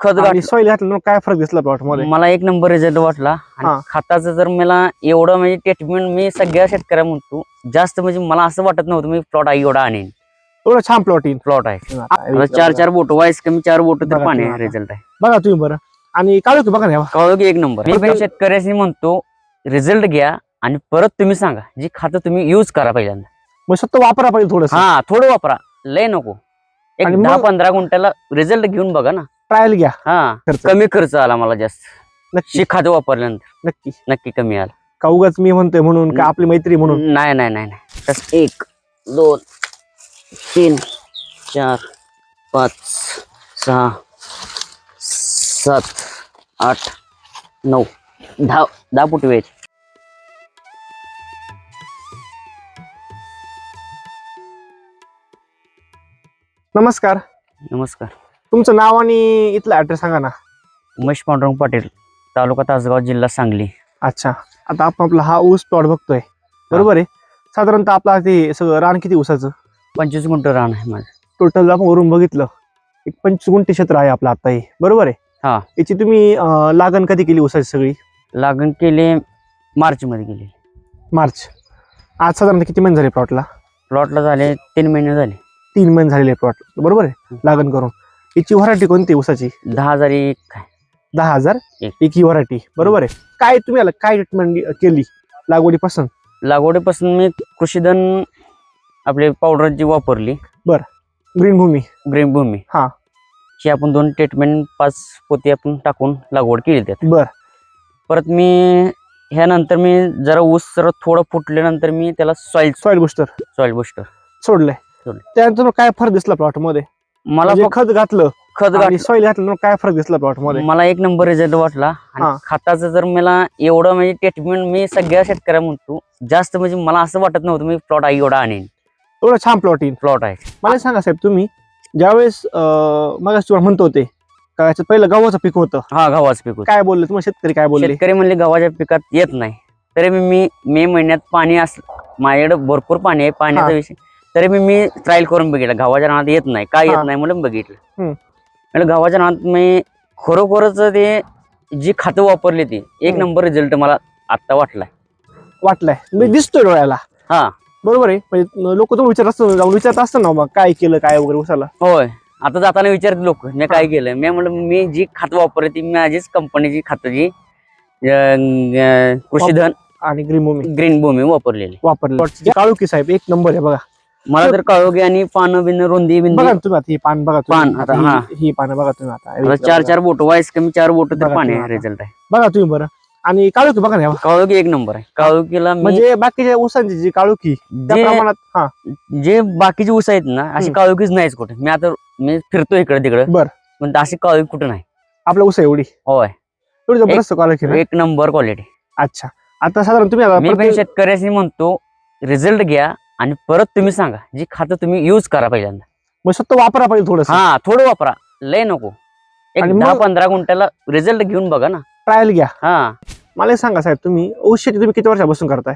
खत आणि सॉइल घातल्यानं काय फरक दिसला प्लॉटमध्ये? मला एक नंबर रिझल्ट वाटला. हा. आणि खताचं जर मला एवढं म्हणजे ट्रीटमेंट मी सगळ्या शेतकऱ्या म्हणतो जास्त म्हणजे मला असं वाटत नव्हतं मी प्लॉट एवढा आणेन. एवढं छान प्लॉटिंग प्लॉट आहे. चार चार बोट वाईस कमी चार बोट तर पाणी तुम्ही आता. रिझल्ट आहे. बघा तुम्ही बरं. आणि काढू की बघा ना हे. कळलं की एक नंबर मी पण शेतकऱ्याशी म्हणतो रिझल्ट घ्या आणि परत तुम्ही सांगा जी खातं तुम्ही युज करा पहिल्यांदा. मग स्वतः वापरा पाहिजे थोडस. हा थोडं वापरा. लय नको. एक आणि दहा पंधरा गुंठ्याला रिझल्ट घेऊन बघा ना. ट्रायल घ्या. हा खर्च. कमी खर्च आला मला जास्त. नक्की. शी खातं वापरल्यानंतर. नक्की. नक्की कमी आला. का उगाच मी म्हणतोय म्हणून का आपली मैत्री म्हणून? नाही नाही नाही नाही. तस एक दोन तीन चार पाच सहा सात आठ नऊ. दहा दहा फुट वेळ. नमस्कार. नमस्कार. तुमचं नाव आणि इथला ऍड्रेस सांगा ना. उमेश पांडुरंग पाटील तालुका तासगाव जिल्हा सांगली. अच्छा आता आपण आपला हा ऊस प्लॉट बघतोय. बरोबर आहे? साधारणतः आपला ते सगळं रान किती ऊसाचं? पंचवीस गुंठ रान आहे माझं. टोटल आपण वरून बघितलं एक पंचवीस गुंठे क्षेत्र आहे आपलं आता हे. बरोबर आहे? हा. याची तुम्ही अं, लागण कधी केली ऊसाची सगळी? लागण केले मार्च मध्ये केली. मार्च. आज साधारणतः किती महिने झाले प्लॉटला प्लॉटला झाले तीन महिने झाले. तीन महिने झालेले प्लॉट बरोबर आहे? लागण करून. याची व्हरायटी कोणती ऊसाची? दहा हजार एक आहे. दहा हजार? एक. एक ही व्हरायटी. बरोबर आहे. काय तुम्ही याला काय ट्रीटमेंट केली लागवडीपासून? लागवडीपासून मी कृषीधन आपले पावडर जी वापरली. ग्रीन भूमी. ग्रीन भूमी. हा. ही आपण दोन ट्रीटमेंट पाच पोती आपण टाकून लागवड केली त्यात. बर. परत मी ह्यानंतर मी जरा ऊस जरा थोडं फुटल्यानंतर मी त्याला soil soil booster soil booster सोडलंय. सोडलंय. त्यानंतर मग काय फरक दिसला प्लॉटमध्ये? मला म्हणजे खत घातलं खत आणि घातलं. सॉइल घातलं काय फरक दिसला प्लॉटमध्ये? मला एक नंबर रिझल्ट वाटला. हा. आणि खताचं जर मला एवढं म्हणजे ट्रीटमेंट मी सगळ्या शेतकऱ्या म्हणतो जास्त म्हणजे मला असं वाटत नव्हतं मी प्लॉट एवढा आणेन. एवढं छान प्लॉटिंग प्लॉट आहे. मला सांगा साहेब तुम्ही ज्यावेळेस मग तुम्हाला म्हणतो होते का पहिलं गव्हाचं पीक होतं? हा गव्हाचं पीक होतं. काय बोलले तुम्हाला? शेतकरी काय बोलले? शेतकरी म्हणले गव्हाच्या पिकात येत नाही. तरी मी मी मे महिन्यात पाणी अस माझ्याकडे भरपूर पाणी आहे. पाण्याचा हा. विषय तरी मी मी ट्रायल करून बघितलं. गव्हाच्या रानात येत नाही. काय. येत नाही म्हणून बघितलं. म्हणजे गव्हाच्या रानात मी खरोखरच ते जी खातं वापरली ती एक. नंबर रिझल्ट मला आता वाटलाय. वाटलंय. म्हणजे दिसतोय डोळ्याला. हा. बरोबर आहे. म्हणजे लोक तुम्ही विचार असतात जाऊन विचारत असतात ना मग काय केलं काय वगैरे उसाला. होय. आता जाताना विचारत लोक मी काय केलं? मी म्हणलं मी जी खातं वापरली ती माझीच कंपनीची खातं जी कृषीधन आणि ग्रीन भूमी. ग्रीन भूमी वापरलेली. वापरले काळुकी साहेब एक नंबर आहे बघा. मला तर काळोगी आणि पानं बिन रुंदी बिंदी. बघा ना तुम्ही आता ही पान बघा तुम्ही. पान, आता ही- हा. ही पानं बघा तुम्ही आता. आता चार चार बोट वाईस कमी चार बोट तर बघा पाणी तुम्ही आता. रिझल्ट आहे. बघा तुम्ही बरं. आणि काळुकी बघा ना. काळोखी एक नंबर आहे. काळोखीला मी म्हणजे बाकीच्या ऊसांची जी काळुकी त्या जे प्रमाणात हा. जे बाकीचे ऊस आहेत ना अशी हम्म. काळोखीच नाहीच कुठे. मी आता मी फिरतो इकडे तिकडे. बर. पण अशी काळोखी कुठे नाही. आपला ऊस आहे एवढी. होय. एवढी जबरदस्त काळुकी ना? एक नंबर क्वालिटी अच्छा. आता साधारण तुम्ही आता मी पण प्रत्येक- शेतकऱ्याशी म्हणतो रिझल्ट घ्या आणि परत तुम्ही सांगा जी खातं तुम्ही युज करा पहिल्यांदा. मग स्वतः वापरा पाहिजे थोडस. हा थोडं वापरा. लय नको. एक आणि दहा मग- पंधरा गुंठ्याला रिझल्ट घेऊन बघा ना. ट्रायल घ्या. हा. मला एक सांगा साहेब तुम्ही ऊस शेती तुम्ही किती वर्षापासून करताय?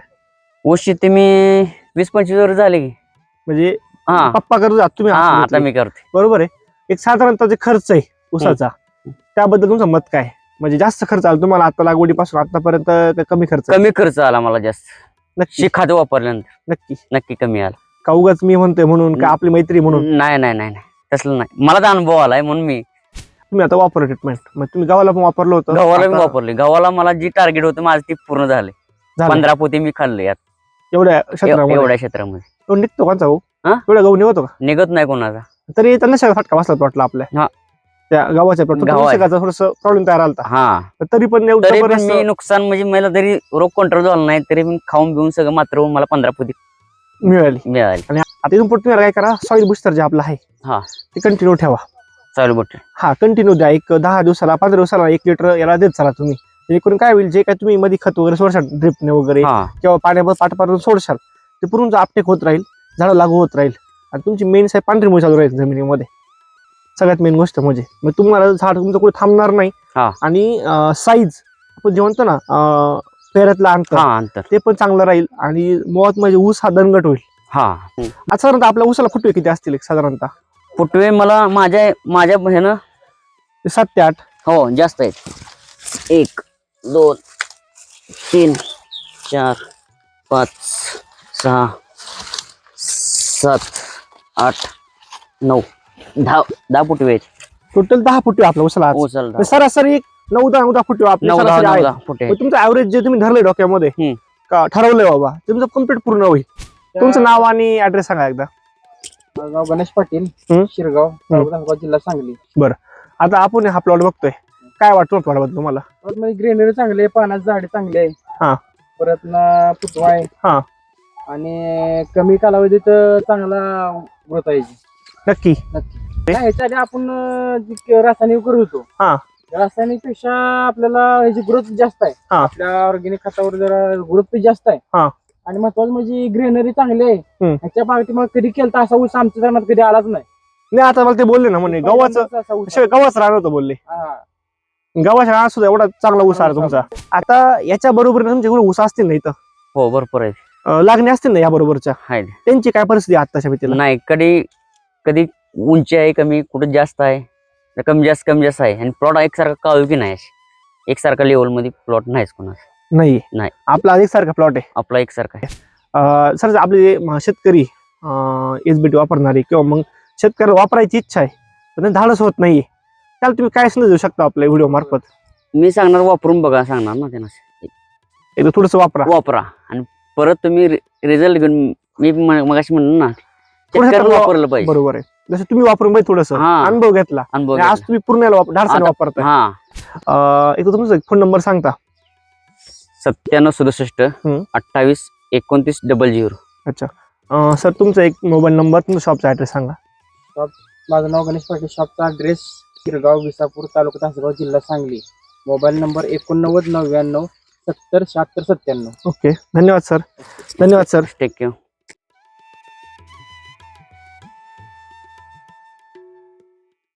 ऊस शेती मी वीस पंचवीस वर्ष झाले की. म्हणजे हा. पप्पा करत जात तुम्ही हा आता. मी करते बरोबर आहे. एक साधारणतः जे खर्च आहे ऊसाचा त्याबद्दल तुमचं मत काय म्हणजे जास्त खर्च आला तुम्हाला आता लागवडीपासून आतापर्यंत का कमी खर्च कमी खर्च आला मला जास्त. नक्की. खातं वापरल्यानंतर. नक्की. नक्की कमी आला. का उगाच मी म्हणतोय म्हणून का आपली मैत्री म्हणून? नाही नाही नाही नाही. तसलं नाही. मला तर अनुभव आलाय म्हणून मी. तुम्ही आता वापरा ट्रीटमेंट मग तुम्ही गावाला पण वापरलं होतं? गव्हाला मी आता वापरले. गव्हाला मला जी टार्गेट होतं माझं ते पूर्ण झाले झालं. पंधरा पोते मी खाल्ले यात. एवढ्या एव- क्षेत्रामध्ये? एवढ्या क्षेत्रामध्ये. तो निघतो कोणचा भाऊ हा? एवढा गहू निघतो का? निघत नाही कोणाचा. तरी त्यांना फटका बसला प्लॉटला आपल्या. हा. त्या गावाच्या. थोडस प्रॉब्लेम तयार आला हा. तरी पण एवढं तरी पण जबरदस्त मी नुकसान म्हणजे मला तरी रोग कंट्रोल झाला नाही तरी मी खाऊन पिऊन सगळं मात्र मला पंधरा पोती मिळाली. मिळाली. आता इथून पुढे तुम्ही काय करा सॉइल बुस्टर जे आपलं आहे हा. ते कंटिन्यू ठेवा. चालू बट हा कंटिन्यू द्या. एक दहा दिवसाला पंधरा दिवसाला एक लिटर याला देत चला तुम्ही. जेणेकरून काय होईल जे काय तुम्ही मध्ये खत वगैरे सोडशाल ड्रिपने वगैरे हा. किंवा पाण्यावर पाठपारून सोडशाल ते पूर्ण अपटेक होत राहील झाडं लागू होत राहील. आणि तुमची मेन साहेब पांढरी मुळे चालू राहील जमिनीमध्ये. सगळ्यात मेन गोष्ट म्हणजे. मग तुम्हाला झाड तुमचं कुठे थांबणार नाही. हा. आणि साईज आपण जे म्हणतो ना अं, पेऱ्यातलं अंतर हा अंतर. ते पण चांगलं राहील आणि मुळात म्हणजे ऊस हा दणगट होईल. हा. आता साधारणतः आपल्या ऊसाला फुटवे किती असतील एक साधारणतः? फुटवे मला माझ्या माझ्या ह्यानं ते सात ते आठ. हो जास्त आहेत. एक दोन तीन चार पाच सहा सात आठ नऊ. दहा दहा फुटवे आहेत. टोटल दहा फुटे आपल्या उसाला आज. हो चल म्हणजे सरासरी एक नऊ दहा नऊ दहा फुटे आपले नऊ दहा सरासरी नऊ आहेत. दहा फुटे मग तुमचं ऍव्हरेज जे तुम्ही धरलंय डोक्यामध्ये हम्म. का ठरवलंय बाबा? तुमचं कंप्लीट पूर्ण होईल. तुमचं नाव आणि ऍड्रेस सांगा एकदा. माझं नाव गणेश पाटील हम्म. शिरगाव तालुका जिल्हा सांगली. आता आपण हा प्लॉट बघतोय. काय वाटतो प्लॉटबद्दल तुम्हाला? परत म्हणजे ग्रेनरी चांगली आहे पानाची झाडे चांगली हा. आहे परत ना फुटवा आहे. हा. आणि कमी कालावधीत चांगला ग्रोथ आहे. याची. नक्की. नक्की. नाही, याच्या आधी आपण अं, जी रासायनिक करत होतो हा. रासायनिकपेक्षा आपल्याला ह्याची ग्रोथ जास्त आहे. हा. आपल्या ऑर्गॅनिक खतावर जरा ग्रोथ जास्त आहे. हा. आणि महत्वाचं म्हणजे ग्रेनरी चांगली आहे. हम्म. ह्याच्या बाबतीत मग कधी केलता असा ऊस आमच्या धरणात कधी आलाच नाही. नाही आता मला ते बोलले ना म्हणे गव्हाचं पहिल्यांदाच असा ऊस शिवाय गव्हाचं राहणार होतं बोलले. हा. गव्हाच्या राहणार सुद्धा एवढा चांगला ऊस आला तुमचा. आता याच्या बरोबर तुमचे एवढे ऊस असतील ना इथं? हो भरपूर आहेत. अं, लागणे असतील ना या बरोबरच्या? आहेत. त्यांची काय परिस्थिती आहे आत्ताच्या भीतीला? नाही कधी कधी उंची आहे कमी कुठं जास्त आहे? कमी जास्त कमी जास्त आहे. आणि प्लॉट एकसारखा काळू की नाही. एकसारखा लेवलमध्ये प्लॉट नाहीच कोणाचा. नाही. नाही. आपला अधिक सारखा प्लॉट आहे. आपला एकसारखा आहे. अं, सर आपले जे शेतकरी एस बी टी वापरणारे किंवा मग शेतकऱ्याला वापरायची इच्छा आहे पण धाडस होत नाहीये. त्याला तुम्ही काय संदेश देऊ शकता आपल्या व्हिडिओ मार्फत? मी सांगणार वापरून बघा सांगणार ना त्यांना. एकदा थोडस वापरा. वापरा. आणि परत तुम्ही रिझल्ट घेऊन मी मगाशी म्हणलं ना वापरलं पाहिजे. बरोबर आहे. जसं तुम्ही वापरून पाहिजे थोडस. हा. अनुभव घेतला. अनुभव आणि आज. तुम्ही पूर्ण धाडसाने आता- वापरताय. हा. अं, एकदा तुमचा फोन नंबर सांगता. सत्त्याण्णव सदुसष्ट हम्म. अठ्ठावीस एकोणतीस डबल झिरो अं, सर तुमचा एक मोबाईल नंबर तुमचा शॉपचा ऍड्रेस सांगा. माझं नाव गणेश पाटील. शॉपचा ॲड्रेस शिरगाव विसापूर तालुका तासगाव जिल्हा सांगली. मोबाईल नंबर एकोणनव्वद नव्याण्णव सत्तर शहात्तर सत्त्याण्णव. ओके. धन्यवाद सर. धन्यवाद सर. Take care